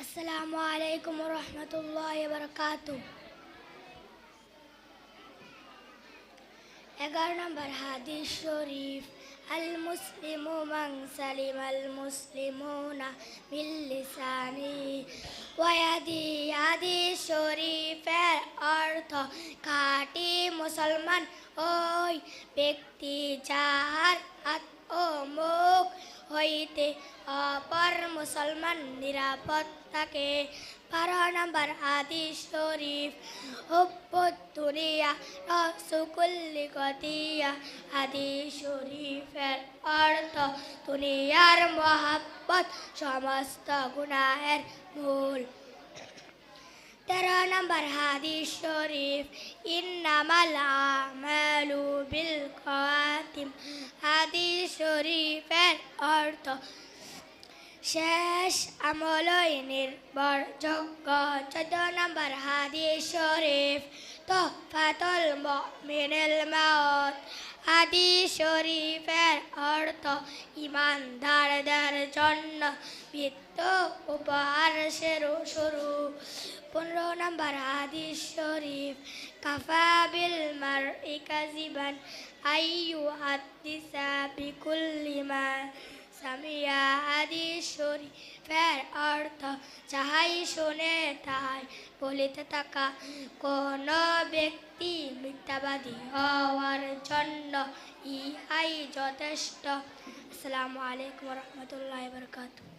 আসসালামু আলাইকুম রহমতুল্লাহ বরকাত এগারো নম্বর হাদিস শরীফ আল মুসলিম মান সালিম আল মুসলিমুনা মিল লিসানি ওয়াদি হাদিস শরীফের অর্থ খাঁটি মুসলমান ওই ব্যক্তি যার হাত ও মুখ হইতে অপর মুসলমান নিরাপদ থাকে। বারো নম্বর হাদিস শরীফ হুব্বুদ দুনিয়া রসুকুল্লি গতিয়া হাদিস শরীফের অর্থ দুনিয়ার মহাব্বত, সমস্ত গুনাহের মূল। নম্বর হাদিস শরীফ ইন্নামাল আমালু বিল খাতিম হাদিস শরীফের অর্থ শেষ আমলই নির্ভরযোগ্য চোদ্দ নম্বর হাদিস শরীফ তোফাতুল মুমিনুল মাউত হাদিস শরীফের অর্থ ইমানদারদের জন্য বৃত্ত উপহার শুরু শুরু। পনেরো নম্বর হাদিস শরীফ, কাফা বিল মার ইকাজিবান আইয়ু হাদিসা বিকুল্লি মা সামিয়া হাদিস শরীফের অর্থ যাহাই শুনে তাই বলিতে থাকা। কোন ব্যক্তি মিথ্যাবাদী হওয়ার জন্য ইহাই যথেষ্ট। আসসালামু আলাইকুম রহমতুল্লাহ বরকাতুহ।